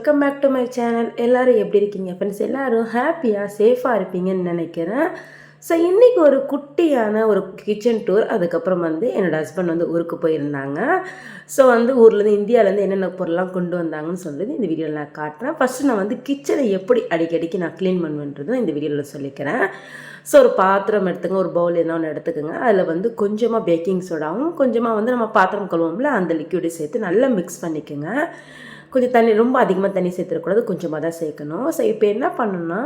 Welcome back to my channel எல்லோரும் எப்படி இருக்கீங்க? ஃப்ரெண்ட்ஸ் எல்லோரும் ஹாப்பியாக சேஃபாக இருப்பீங்கன்னு நினைக்கிறேன். ஸோ இன்றைக்கி ஒரு குட்டியான ஒரு கிச்சன் டூர் அதுக்கப்புறம் வந்து என்னோடய ஹஸ்பண்ட் வந்து ஊருக்கு போயிருந்தாங்க. ஸோ வந்து ஊர்லேருந்து இந்தியாவிலேருந்து என்னென்ன பொருள்லாம் கொண்டு வந்தாங்கன்னு சொல்லிட்டு இந்த வீடியோவில் நான் காட்டுறேன். ஃபஸ்ட்டு நான் வந்து கிச்சனை எப்படி அடிக்கடிக்கு நான் க்ளீன் பண்ணுவேன்றது இந்த வீடியோவில் சொல்லிக்கிறேன். ஸோ ஒரு பாத்திரம் எடுத்துங்க ஒரு பவுல் என்ன ஒன்று எடுத்துக்கோங்க. அதில் வந்து கொஞ்சமாக பேக்கிங் சோடாவும் கொஞ்சமாக வந்து நம்ம பாத்திரம் கழுவோம்ல அந்த லிக்யூடை சேர்த்து நல்லா மிக்ஸ் பண்ணிக்கோங்க. கொஞ்சம் தண்ணி ரொம்ப அதிகமாக தண்ணி சேர்த்துடக்கூடாது கொஞ்சமாக தான் சேர்க்கணும். ஸோ இப்போ என்ன பண்ணணும்னா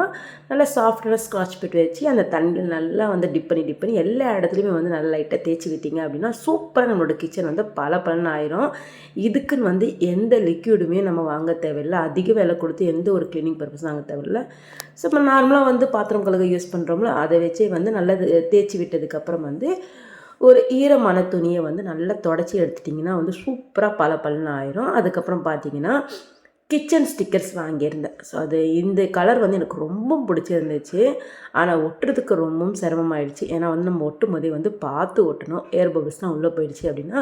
நல்லா சாஃப்டான ஸ்காட்ச் பிட் வச்சு அந்த தண்ணியில் நல்லா வந்து டிப் பண்ணி டிப் பண்ணி எல்லா இடத்துலையுமே வந்து நல்லா லைட்டாக தேய்ச்சி விட்டீங்க அப்படின்னா சூப்பராக நம்மளோட கிச்சன் வந்து பல பலன் ஆயிரும். இதுக்குன்னு வந்து எந்த லிக்யூடுமே நம்ம வாங்க தேவையில்லை. அதிக விலை கொடுத்து எந்த ஒரு க்ளீனிங் பர்பஸும் வாங்க தேவையில்லை. ஸோ இப்போ நார்மலாக வந்து பாத்திரம் கழுக யூஸ் பண்ணுறோம்ல அதை வச்சே வந்து நல்லா தேய்ச்சி விட்டதுக்கப்புறம் வந்து ஒரு ஈரமான துணியை வந்து நல்லா தொடச்சி எடுத்துட்டிங்கன்னா வந்து சூப்பராக பல பலன் ஆயிரும். அதுக்கப்புறம் பார்த்தீங்கன்னா கிச்சன் ஸ்டிக்கர்ஸ் வாங்கியிருந்தேன். ஸோ அது இந்த கலர் வந்து எனக்கு ரொம்ப பிடிச்சிருந்துச்சு. ஆனால் ஒட்டுறதுக்கு ரொம்பவும் சிரமமாயிடுச்சு. ஏன்னா வந்து நம்ம ஒட்டும் போதே வந்து பார்த்து ஒட்டணும். ஏர் பபிள்ஸ்லாம் உள்ளே போயிடுச்சு அப்படின்னா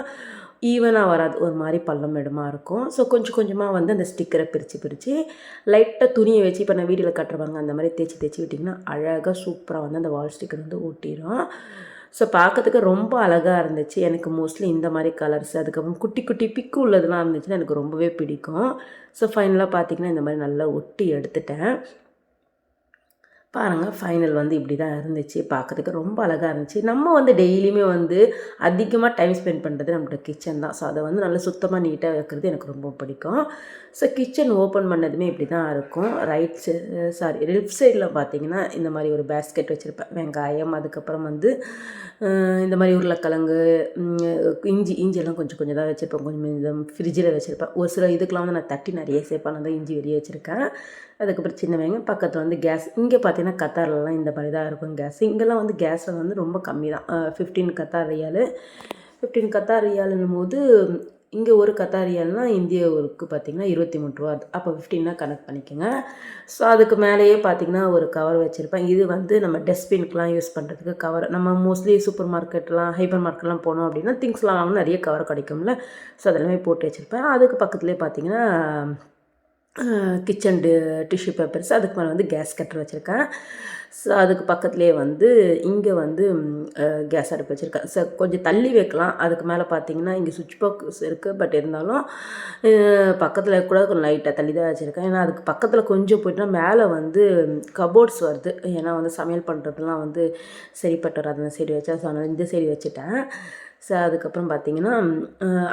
ஈவனாக வராது. ஒரு மாதிரி பள்ளம் இடமா இருக்கும். ஸோ கொஞ்சம் கொஞ்சமாக வந்து அந்த ஸ்டிக்கரை பிரித்து பிரித்து லைட்டாக துணியை வச்சு இப்போ நான் வீடியோவில் கட்டுறவாங்க அந்த மாதிரி தேய்ச்சி தேய்ச்சி விட்டிங்கன்னா அழகாக சூப்பராக வந்து அந்த வால் ஸ்டிக்கர் வந்து ஒட்டிடும் ஸோ பார்க்கறதுக்கு ரொம்ப அழகாக இருந்துச்சு. எனக்கு மோஸ்ட்லி இந்த மாதிரி கலர்ஸ் அதுக்கப்புறம் குட்டி குட்டி பிக்கு உள்ளதெல்லாம் இருந்துச்சுன்னா எனக்கு ரொம்பவே பிடிக்கும். ஸோ ஃபைனலாக பார்த்திங்கன்னா இந்த மாதிரி நல்லா ஒட்டி எடுத்துட்டேன். பாருங்கள் ஃபைனல் வந்து இப்படி தான் இருந்துச்சு பார்க்குறதுக்கு ரொம்ப அழகாக இருந்துச்சு. நம்ம வந்து டெய்லியுமே வந்து அதிகமாக டைம் ஸ்பெண்ட் பண்ணுறது நம்மளோட கிச்சன் தான். ஸோ அதை வந்து நல்லா சுத்தமாக நீட்டாக வைக்கிறது எனக்கு ரொம்ப பிடிக்கும். ஸோ கிச்சன் ஓப்பன் பண்ணதுமே இப்படி தான் இருக்கும் ரைட் சாரி லெஃப்ட் சைடில் பார்த்தீங்கன்னா இந்த மாதிரி ஒரு பேஸ்கெட் வச்சுருப்பேன். வெங்காயம் அதுக்கப்புறம் வந்து இந்த மாதிரி உருளைக்கிழங்கு இஞ்சி இஞ்சியெல்லாம் கொஞ்சம் கொஞ்சம் தான் வச்சுருப்பேன். கொஞ்சம் இந்த ஃப்ரிட்ஜில் வச்சுருப்பேன். ஒரு சில இதுக்கெலாம் வந்து நான் தட்டி நிறைய சேர்ப்பேன் நான் தான் இஞ்சி வெளியே வச்சுருக்கேன். அதுக்கப்புறம் சின்ன வெங்காயம் பக்கத்தில் வந்து கேஸ் இங்கே பார்த்தீங்கன்னா கத்தார்லலாம் இந்த மாதிரி தான் இருக்கும் கேஸ் இங்கெல்லாம் வந்து கேஸ் வந்து ரொம்ப கம்மி தான். Fifteen Qatar riyal. Fifteen Qatar ரியாலுன்னும் போது இங்கே ஒரு கத்தார் இந்திய ஊருக்கு பார்த்திங்கன்னா இருபத்தி மூணு ரூபா. அப்போ ஃபிஃப்டீனாக கனெக்ட் பண்ணிக்கோங்க. ஸோ அதுக்கு மேலேயே பார்த்திங்கன்னா ஒரு கவர் வச்சுருப்பேன். இது வந்து நம்ம டஸ்ட்பின்க்கெலாம் யூஸ் பண்ணுறதுக்கு கவர் நம்ம மோஸ்ட்லி சூப்பர் மார்க்கெட்லாம் ஹைப்பர் மார்க்கெட்லாம் போனோம் அப்படின்னா திங்ஸ்லாம் வாங்கினா நிறைய கவர் கிடைக்கும்ல. ஸோ அதெல்லாமே போட்டு வச்சுருப்பேன். அதுக்கு பக்கத்துலேயே பார்த்திங்கன்னா கிச்சன் டி டிஷ்யூ பேப்பர்ஸ் அதுக்கு மேலே வந்து கேஸ் கட்டர் வச்சுருக்கேன். ஸோ அதுக்கு பக்கத்துலேயே வந்து இங்கே வந்து கேஸ் அடுப்பு வச்சுருக்கேன். ஸோ கொஞ்சம் தள்ளி வைக்கலாம். அதுக்கு மேலே பார்த்தீங்கன்னா இங்கே சுவிட்ச் பாக்ஸ் இருக்குது பட் இருந்தாலும் பக்கத்தில் கூட கொஞ்சம் லைட்டாக தள்ளி தான் வச்சுருக்கேன். ஏன்னா அதுக்கு பக்கத்தில் கொஞ்சம் போயிட்டுனா மேலே வந்து கபோர்ட்ஸ் வருது. ஏன்னா வந்து சமையல் பண்ணுறதுலாம் வந்து சரிப்பட்டு வராது. அந்த சைடு வச்சா. ஸோ அதனால் இந்த சைடு வச்சுட்டேன். ஸோ அதுக்கப்புறம் பார்த்திங்கன்னா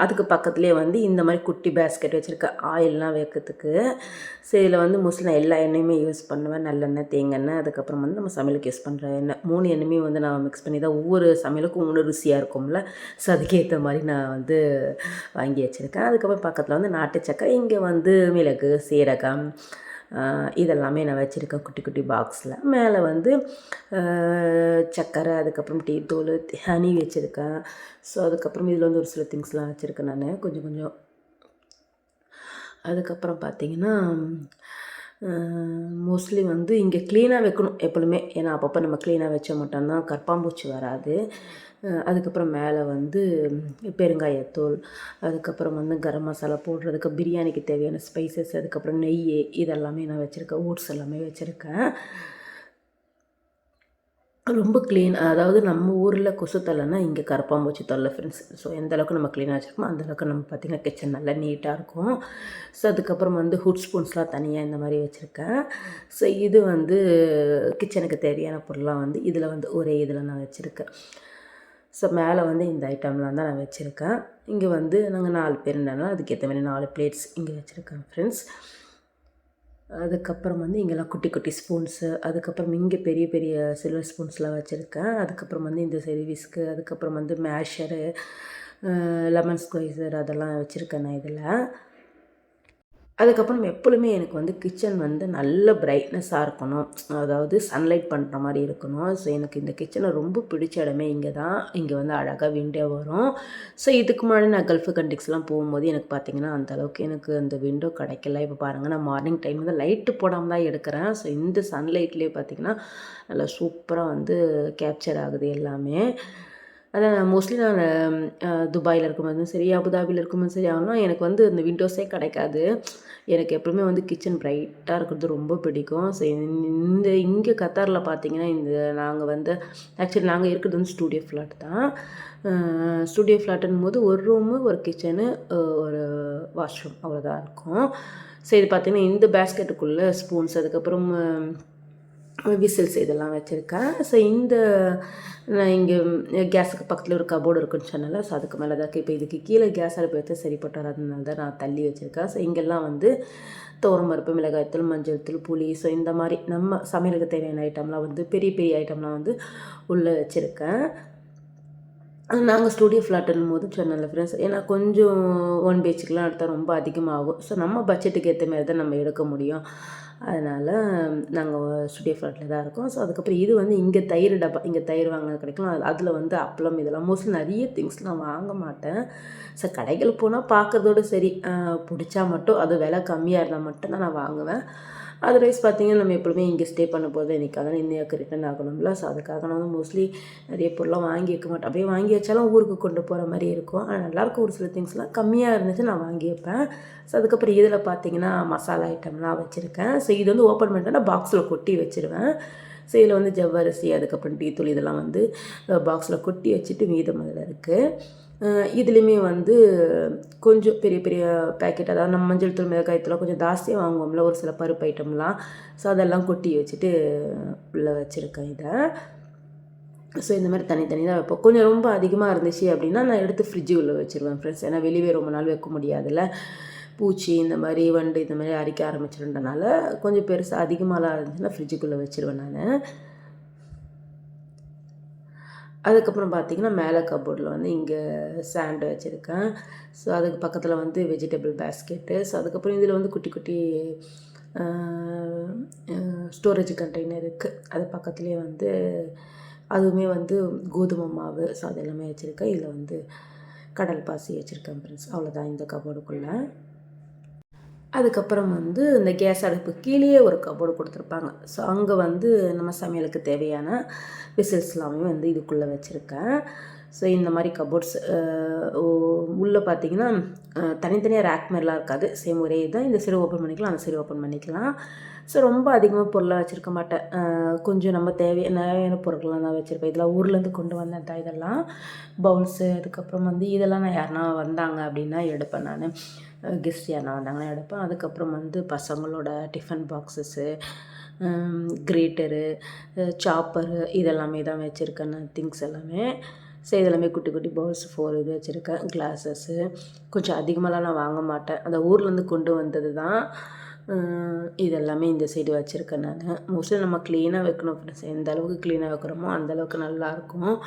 அதுக்கு பக்கத்துலேயே வந்து இந்த மாதிரி குட்டி பேஸ்கெட் வச்சுருக்கேன் ஆயிலெலாம் வைக்கிறதுக்கு. ஸோ இதில் வந்து மோஸ்ட்லி நான் எல்லா எண்ணெயுமே யூஸ் பண்ணுவேன். நல்லெண்ணெய் தேங்காய் அதுக்கப்புறம் வந்து நம்ம சமையலுக்கு யூஸ் பண்ணுற எண்ணெய். மூணு எண்ணெயுமே வந்து நான் மிக்ஸ் பண்ணி தான் ஒவ்வொரு சமையலுக்கும் ஒன்று ருசியாக இருக்கும்ல. ஸோ அதுக்கேற்ற மாதிரி நான் வந்து வாங்கி வச்சுருக்கேன். அதுக்கப்புறம் பக்கத்தில் வந்து நாட்டு சக்கரை இங்கே வந்து மிளகு சீரகம் இதெல்லாமே நான் வச்சுருக்கேன் குட்டி குட்டி பாக்ஸில். மேலே வந்து சக்கரை அதுக்கப்புறம் டீ தூள் ஹனி வச்சுருக்கேன். ஸோ அதுக்கப்புறம் இதில் வந்து ஒரு சில திங்ஸ்லாம் வச்சுருக்கேன் நான். கொஞ்சம் கொஞ்சம். அதுக்கப்புறம் பார்த்திங்கன்னா மோஸ்ட்லி வந்து இங்கே க்ளீனாக வைக்கணும் எப்பொழுதுமே. ஏன்னா அப்பப்போ நம்ம க்ளீனாக வச்ச மட்டும்தான் கற்பாம்பூச்சி வராது. அதுக்கப்புறம் மேலே வந்து பெருங்காயத்தூள் அதுக்கப்புறம் வந்து கரம் மசாலா போடுறதுக்கு பிரியாணிக்கு தேவையான ஸ்பைசஸ் அதுக்கப்புறம் நெய் இதெல்லாமே நான் வச்சுருக்கேன். ஓட்ஸ் எல்லாமே வச்சுருக்கேன். ரொம்ப க்ளீன் அதாவது நம்ம ஊரில் கொசு தொல்லைனா இங்கே கரப்பாம்பூச்சி தொல்லை ஃப்ரெண்ட்ஸ் ஸோ எந்த அளவுக்கு நம்ம க்ளீனாக வச்சுருக்கோமோ அந்தளவுக்கு நம்ம பார்த்திங்கன்னா கிச்சன் நல்லா நீட்டாக இருக்கும். ஸோ அதுக்கப்புறம் வந்து ஹுட் ஸ்பூன்ஸ்லாம் தனியாக இந்த மாதிரி வச்சுருக்கேன். ஸோ இது வந்து கிச்சனுக்கு தேவையான பொருளாக வந்து இதில் வந்து ஒரே இதில் நான் வச்சுருக்கேன். ஸோ மேலே வந்து இந்த ஐட்டம்லாம் தான் நான் வச்சுருக்கேன். இங்கே வந்து நாங்கள் நாலு பேர் என்னன்னா அதுக்கேற்ற மாதிரி நாலு பிளேட்ஸ் இங்கே வச்சுருக்கேன் ஃப்ரெண்ட்ஸ் அதுக்கப்புறம் வந்து இங்கெல்லாம் குட்டி குட்டி ஸ்பூன்ஸு அதுக்கப்புறம் இங்கே பெரிய பெரிய சில்வர் ஸ்பூன்ஸ்லாம் வச்சுருக்கேன். அதுக்கப்புறம் வந்து இந்த சர்வீஸ்க்கு அதுக்கப்புறம் வந்து மேஷரு லெமன் ஸ்கொய்சர் அதெல்லாம் வச்சுருக்கேன் நான் இதில். அதுக்கப்புறம் எப்பொழுதுமே எனக்கு வந்து கிச்சன் வந்து நல்ல பிரைட்னஸாக இருக்கணும். அதாவது சன்லைட் பண்ணுற மாதிரி இருக்கணும். ஸோ எனக்கு இந்த கிச்சனை ரொம்ப பிடிச்ச இடமே இங்கே தான் இங்கே வந்து அழகாக விண்டோ வரும். ஸோ இதுக்கு முன்னாடி நான் கல்ஃபு கண்டிக்ஸ்லாம் போகும்போது எனக்கு பார்த்திங்கன்னா அந்த அளவுக்கு எனக்கு அந்த விண்டோ கிடைக்கல. இப்போ பாருங்கள் நான் மார்னிங் டைம் வந்து லைட்டு போடாமல் தான் எடுக்கிறேன். ஸோ இந்த சன்லைட்லேயே பார்த்திங்கன்னா நல்லா சூப்பராக வந்து கேப்சர் ஆகுது எல்லாமே. அதான் மோஸ்ட்லி நான் துபாயில் இருக்கும்போதும் சரி அபுதாபியில் இருக்கும்போதும் சரி ஆனால் எனக்கு வந்து இந்த விண்டோஸே கிடைக்காது. எனக்கு எப்பவுமே வந்து கிச்சன் பிரைட்டாக இருக்கிறது ரொம்ப பிடிக்கும். ஸோ இந்த இங்கே கத்தாரில் பார்த்தீங்கன்னா இந்த நாங்கள் வந்து ஆக்சுவலி நாங்கள் இருக்கிறது வந்து ஸ்டூடியோ ஃப்ளாட் தான். ஸ்டூடியோ ஃப்ளாட்டுங்கும் போது ஒரு ரூமு ஒரு கிச்சனு ஒரு வாஷ்ரூம் அவ்வளோதான் இருக்கும். ஸோ இது பார்த்தீங்கன்னா இந்த பேஸ்கெட்டுக்குள்ளே ஸ்பூன்ஸ் அதுக்கப்புறம் விசில்ஸ் இதெல்லாம் வச்சுருக்கேன். ஸோ இந்த நான் இங்கே கேஸுக்கு பக்கத்தில் ஒரு கபோர்டு இருக்குன்னு சொன்னால ஸோ அதுக்கு மேலே தான் இப்போ இதுக்கு கீழே கேஸ் அடுப்பு எடுத்து சரிப்பட்டு வராதனால தான் நான் தள்ளி வச்சுருக்கேன். ஸோ இங்கெல்லாம் வந்து துவரம்பருப்பு மிளகாய்த்தூள் மஞ்சள் தூள் புளி ஸோ இந்த மாதிரி நம்ம சமையலுக்கு தேவையான ஐட்டம்லாம் வந்து பெரிய பெரிய ஐட்டம்லாம் வந்து உள்ளே வச்சுருக்கேன். நாங்கள் ஸ்டூடியோ ஃப்ளாட்டுன்னும் போது சொன்னல ஃப்ரெண்ட்ஸ் ஏன்னா கொஞ்சம் ஒன் பேச்சுக்கெலாம் எடுத்தால் ரொம்ப அதிகமாகும். ஸோ நம்ம பட்ஜெட்டுக்கு ஏற்ற மாதிரி தான் நம்ம எடுக்க முடியும். அதனால் நாங்கள் ஸ்டுடியோ ஃப்ளாட்டில் தான் இருக்கோம். ஸோ அதுக்கப்புறம் இது வந்து இங்கே தயிர் டப்பா இங்கே தயிர் வாங்க கிடைக்கும் அது அதில் வந்து அப்பளம் இதெல்லாம் மோஸ்ட்லி நிறைய திங்ஸ் நான் வாங்க மாட்டேன். ஸோ கடைகள் போனால் பார்க்குறதோட சரி. பிடிச்சா மட்டும் அது விலை கம்மியாக இருந்தால் மட்டும் தான் நான் வாங்குவேன். அதர்வைஸ் பார்த்தீங்கன்னா நம்ம எப்பவுமே இங்கே ஸ்டே பண்ண போது இன்றைக்காக அதான் இந்தியாவுக்கு ரிட்டன் ஆகணும்ல. ஸோ அதுக்காக நான் வந்து மோஸ்ட்லி நிறைய பொருளாக வாங்கி வைக்க மாட்டேன். அப்படியே வாங்கி வச்சாலும் ஊருக்கு கொண்டு போகிற மாதிரி இருக்கும். ஆனால் நல்லாயிருக்கும் ஒரு சில திங்ஸ்லாம் கம்மியாக இருந்துச்சு நான் வாங்கி வைப்பேன். ஸோ அதுக்கப்புறம் இதில் பார்த்தீங்கன்னா மசாலா ஐட்டம்லாம் வச்சுருக்கேன். ஸோ இது வந்து ஓப்பன் பண்ணிட்டேன்னா பாக்ஸில் கொட்டி வச்சுருவேன். ஸோ இதில் வந்து ஜவ்வரிசி அதுக்கப்புறம் டீ தூள் இதெல்லாம் வந்து பாக்ஸில் கொட்டி வச்சுட்டு மீதம் அதில் இருக்குது இதுலேயுமே வந்து கொஞ்சம் பெரிய பெரிய பேக்கெட் அதாவது நம்ம மஞ்சள் தூள் மிளகாய் கொஞ்சம் ஜாஸ்தியாக வாங்குவோம்ல ஒரு சில பருப்பு ஐட்டம்லாம் ஸோ அதெல்லாம் கொட்டி வச்சுட்டு உள்ளே வச்சுருக்கேன் இதை. ஸோ இந்த மாதிரி தனித்தனி தான் வைப்போம். கொஞ்சம் ரொம்ப அதிகமாக இருந்துச்சு அப்படின்னா நான் எடுத்து ஃப்ரிட்ஜு உள்ளே வச்சுருவேன் ஃப்ரெண்ட்ஸ் ஏன்னா வெளியே ரொம்ப நாள் வைக்க முடியாதுல்ல. பூச்சி இந்த மாதிரி வண்டு இந்த மாதிரி அரிக்க ஆரம்பிச்சிருந்தனால கொஞ்சம் பெருசாக அதிகமாகலாம் இருந்துச்சுன்னா ஃப்ரிட்ஜுக்குள்ளே வச்சுருவேன் நான். அதுக்கப்புறம் பார்த்திங்கன்னா மேலே கபோர்டில் வந்து இங்கே சாண்டு வச்சுருக்கேன். ஸோ அதுக்கு பக்கத்தில் வந்து வெஜிடபிள் பேஸ்கெட்டு ஸோ அதுக்கப்புறம் இதில் வந்து குட்டி குட்டி ஸ்டோரேஜ் கண்டெய்னர் இருக்குது அது பக்கத்துலேயே வந்து அதுவுமே வந்து கோதுமை மாவு. ஸோ அது எல்லாமே வச்சுருக்கேன். இதில் வந்து கடல் பாசி வச்சுருக்கேன் ஃப்ரெண்ட்ஸ் அவ்வளோதான் இந்த கபோர்டுக்குள்ளே அதுக்கப்புறம் வந்து இந்த கேஸ் அடுப்பு கீழேயே ஒரு கபோர்டு கொடுத்துருப்பாங்க. ஸோ அங்கே வந்து நம்ம சமையலுக்கு தேவையான விசில்ஸ் எல்லாமே வந்து இதுக்குள்ளே வச்சுருக்கேன். ஸோ இந்த மாதிரி கபோர்ட்ஸ் உள்ளே பார்த்தீங்கன்னா தனித்தனியாக ரேக் மாதிரிலாம் இருக்காது. சேம் ஒரே தான் இந்த சைடு ஓப்பன் பண்ணிக்கலாம் அந்த சைடு ஓப்பன் பண்ணிக்கலாம். ஸோ ரொம்ப அதிகமாக பொருளாக வச்சுருக்க மாட்டேன். கொஞ்சம் நம்ம தேவையான தேவையான பொருட்கள்லாம் தான் வச்சுருப்பேன். இதெல்லாம் ஊர்லேருந்து கொண்டு வந்தேன் தான் இதெல்லாம். பவுல்ஸு அதுக்கப்புறம் வந்து இதெல்லாம் நான் யாருனா வந்தாங்க அப்படின்னா எடுப்பேன் நான். கெஸ்ட் யாருனா வந்தாங்கன்னா எடுப்பேன். அதுக்கப்புறம் வந்து பசங்களோட டிஃபன் பாக்ஸஸ்ஸு கிரேட்டரு சாப்பரு இதெல்லாமே தான் வச்சுருக்கேன் நான் திங்ஸ் எல்லாமே. ஸோ இதெல்லாமே குட்டி குட்டி பவுல்ஸ் ஃபோர் இது வச்சுருக்கேன். கிளாஸஸ்ஸு கொஞ்சம் அதிகமாகலாம் நான் வாங்க மாட்டேன். அந்த ஊர்லேருந்து கொண்டு வந்தது தான் இதெல்லாமே இந்த சைடு வச்சுருக்கேன் நான். மோஸ்ட்லி நம்ம க்ளீனாக வைக்கணும் ஃப்ரெண்ட்ஸ் எந்த அளவுக்கு க்ளீனாக வைக்கிறோமோ அந்தளவுக்கு நல்லாயிருக்கும்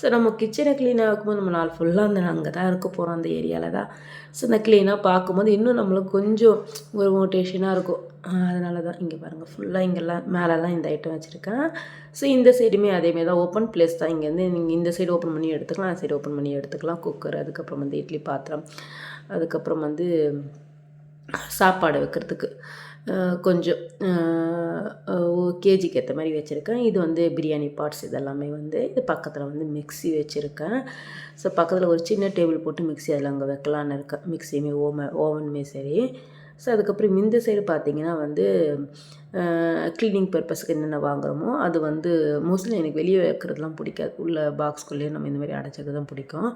ஸோ நம்ம கிச்சனை க்ளீனாக வைக்கும்போது நம்ம நாள் ஃபுல்லாக அந்த அங்கே தான் இருக்க போகிறோம் அந்த ஏரியாவில் தான். ஸோ அந்த க்ளீனாக பார்க்கும்போது இன்னும் நம்மளுக்கு கொஞ்சம் ஒரு மோட்டிவேஷனாக இருக்கும். அதனால தான் இங்கே பாருங்கள் ஃபுல்லாக இங்கெல்லாம் மேலெல்லாம் இந்த ஐட்டம் வச்சுருக்கேன். ஸோ இந்த சைடுமே அதேமாரி தான். ஓப்பன் பிளேஸ் தான் இங்கேருந்து நீங்கள் இந்த சைடு ஓப்பன் பண்ணி எடுத்துக்கலாம் அந்த சைடு ஓப்பன் பண்ணி எடுத்துக்கலாம். குக்கர் அதுக்கப்புறம் வந்து இட்லி பாத்திரம் அதுக்கப்புறம் வந்து சாப்பாடு வைக்கிறதுக்கு. கொஞ்சம் கேஜிக்கு ஏற்ற மாதிரி வச்சுருக்கேன். இது வந்து பிரியாணி பார்ட்ஸ் இதெல்லாமே வந்து இது பக்கத்தில் வந்து மிக்சி வச்சுருக்கேன். ஸோ பக்கத்தில் ஒரு சின்ன டேபிள் போட்டு மிக்ஸி அதில் அங்கே வைக்கலான்னு இருக்கேன். மிக்ஸியுமே ஓம ஓவனுமே சரி. ஸோ அதுக்கப்புறம் இந்த சைடு பார்த்திங்கன்னா வந்து க்ளீனிங் பர்பஸ்க்கு என்னென்ன வாங்குகிறோமோ அது வந்து மோஸ்ட்லி எனக்கு வெளியே வைக்கிறதுலாம் பிடிக்காது. உள்ள பாக்ஸ்குள்ளேயே நம்ம இந்த மாதிரி அடைச்சது தான் பிடிக்கும்.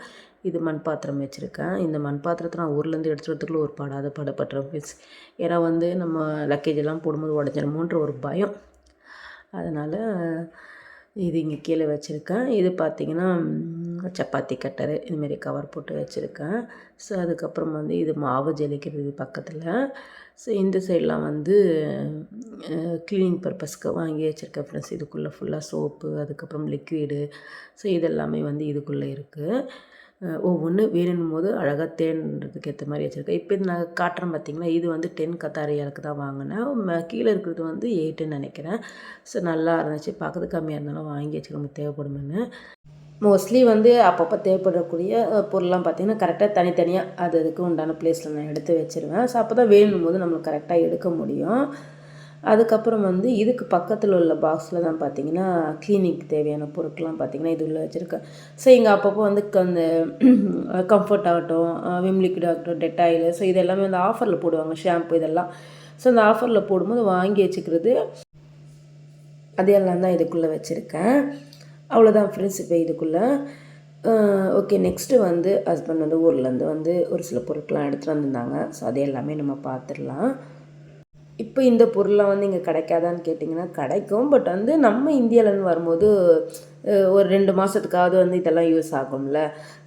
இது மண் பாத்திரம் வச்சுருக்கேன். இந்த மண் பாத்திரத்தை நான் ஊர்லேருந்து எடுத்துகிட்டு ஒரு படாத படப்பட்டுறோம் மிஸ் ஏன்னா வந்து நம்ம லக்கேஜ் எல்லாம் போடும்போது உடஞ்சிடமோன்ற ஒரு பயம். அதனால் இது இங்கே கீழே வச்சுருக்கேன். இது பார்த்திங்கன்னா சப்பாத்தி கட்டரு இதுமாரி கவர் போட்டு வச்சுருக்கேன். ஸோ அதுக்கப்புறம் வந்து இது மாவு ஜலிக்கிறது பக்கத்தில். ஸோ இந்த சைட்லாம் வந்து க்ளீனிங் பர்பஸ்க்கு வாங்கி வச்சுருக்கேன் ஃப்ரெண்ட்ஸ் இதுக்குள்ளே ஃபுல்லாக சோப்பு அதுக்கப்புறம் லிக்விடு ஸோ இதெல்லாமே வந்து இதுக்குள்ளே இருக்குது ஒவ்வொன்று வேணும் போது அழகாக தேன்றதுக்கு ஏற்ற மாதிரி வச்சுருக்கேன். இப்போ இது நான் காட்டுறேன் பார்த்திங்கன்னா இது வந்து டென் கத்தாரியாளுக்கு தான் வாங்கினேன். கீழே இருக்கிறது வந்து எயிட்டுன்னு நினைக்கிறேன். ஸோ நல்லா இருந்துச்சு. பார்க்கறது கம்மியாக இருந்தாலும் வாங்கி வச்சுக்க நமக்கு தேவைப்படுமென்னு. மோஸ்ட்லி வந்து அப்பப்போ தேவைப்படக்கூடிய பொருள்லாம் பார்த்திங்கன்னா கரெக்டாக தனித்தனியாக அது அதுக்கு உண்டான ப்ளேஸில் நான் எடுத்து வச்சுருவேன். ஸோ அப்போ தான் வேணும் போது நம்மளுக்கு கரெக்டாக எடுக்க முடியும். அதுக்கப்புறம் வந்து இதுக்கு பக்கத்தில் உள்ள பாக்ஸில் தான் பார்த்தீங்கன்னா கிளினிக் தேவையான பொருட்கள்லாம் பார்த்தீங்கன்னா இது உள்ளே வச்சுருக்கேன். ஸோ இங்கே அப்பப்போ வந்து க- அந்த கம்ஃபர்ட் ஆகட்டும் விம் லிக்விட் ஆகட்டும் டெட்டாயில் ஸோ இது எல்லாமே வந்து ஆஃபரில் போடுவாங்க ஷாம்பு இதெல்லாம். ஸோ அந்த ஆஃபரில் போடும்போது வாங்கி வச்சுக்கிறது அதையெல்லாம் தான் இதுக்குள்ளே வச்சுருக்கேன். அவ்வளோதான் ஃப்ரெண்ட்ஸ் இப்போ இதுக்குள்ளே. ஓகே நெக்ஸ்ட்டு வந்து ஹஸ்பண்ட் வந்து ஊர்லேருந்து வந்து ஒரு சில பொருட்கள்லாம் எடுத்துகிட்டு வந்திருந்தாங்க. ஸோ அது எல்லாமே நம்ம பார்த்துடலாம். இப்போ இந்த பொருள்லாம் வந்து இங்கே கிடைக்காதான்னு கேட்டிங்கன்னா கிடைக்கும். பட் வந்து நம்ம இந்தியாவிலேருந்து வரும்போது ஒரு ரெண்டு மாதத்துக்காவது வந்து இதெல்லாம் யூஸ் ஆகும்ல.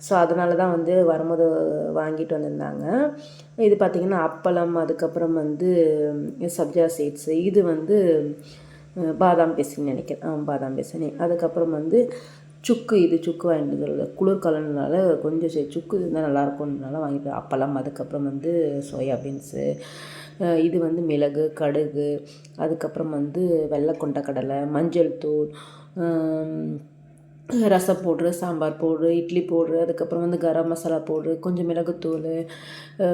ஸோ அதனால தான் வந்து வரும்போது வாங்கிட்டு வந்திருந்தாங்க. இது பார்த்திங்கன்னா அப்பளம் அதுக்கப்புறம் வந்து சப்ஜா சீட்ஸு இது வந்து பாதாம் பிசின்னு நினைக்கிறேன். ஆ பாதாம் பிசினி அதுக்கப்புறம் வந்து சுக்கு இது சுக்கு வாங்கிட்டு வந்து குளிர்காலம்னால கொஞ்சம் சரி சுக்கு இருந்தால் நல்லாயிருக்கும்னால வாங்கிட்டு அப்பளம் அதுக்கப்புறம் வந்து சோயா பீன்ஸு இது வந்து மிளகு கடுகு அதுக்கப்புறம் வந்து வெள்ளை கொண்டக்கடலை மஞ்சள் தூள் ரசம் போடுற சாம்பார் போடு இட்லி பவுட்ரு அதுக்கப்புறம் வந்து கரம் மசாலா பவுட்ரு கொஞ்சம் மிளகுத்தூள்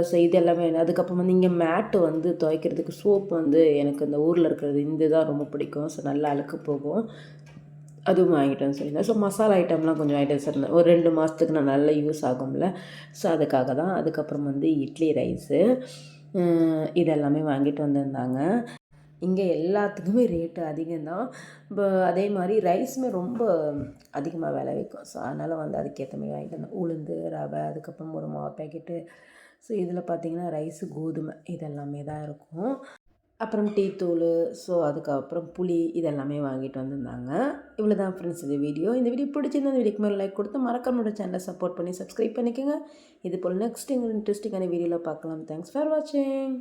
ஸோ இது எல்லாமே வேணும். அதுக்கப்புறம் வந்து இங்கே மேட்டு வந்து துவைக்கிறதுக்கு சோப் வந்து எனக்கு இந்த ஊரில் இருக்கிறது இந்த தான் ரொம்ப பிடிக்கும். ஸோ நல்லா அழுக்கு போகும். அதுவும் வாங்கிட்டு வந்து சொல்லியிருந்தேன் ஸோ மசாலா ஐட்டம்லாம் கொஞ்சம் ஐட்டம்ஸ் இருந்தேன் ஒரு ரெண்டு மாதத்துக்கு நான் நல்லா யூஸ் ஆகும்ல. ஸோ அதுக்காக தான். அதுக்கப்புறம் வந்து இட்லி ரைஸு இதெல்லாமே வாங்கிட்டு வந்திருந்தாங்க. இங்கே எல்லாத்துக்குமே ரேட்டு அதிகம்தான். இப்போ அதே மாதிரி ரைஸுமே ரொம்ப அதிகமாக விளைவிக்கும் ஸோ அதனால் வந்து அதுக்கேற்ற மாதிரி வாங்கிட்டு வந்தேன். உளுந்து ரவை அதுக்கப்புறம் ஒரு மாவு பேக்கெட்டு ஸோ இதில் பார்த்தீங்கன்னா ரைஸு கோதுமை இதெல்லாமே தான் இருக்கும். அப்புறம் டீ தூள் ஸோ அதுக்கப்புறம் புளி இதெல்லாமே வாங்கிட்டு வந்திருந்தாங்க. இவ்வளோ தான் ஃப்ரெண்ட்ஸ் இந்த வீடியோ இந்த வீடியோ பிடிச்சிருந்தா இந்த வீடியோக்கு மேலே லைக் கொடுத்து மறக்காம சேனலை சப்போர்ட் பண்ணி சப்ஸ்கிரைப் பண்ணிக்கோங்க. இது போல் நெக்ஸ்ட் எங்கள் இன்ட்ரெஸ்டிங்கான வீடியோவில் பார்க்கலாம். தேங்க்ஸ் ஃபார் வாட்சிங்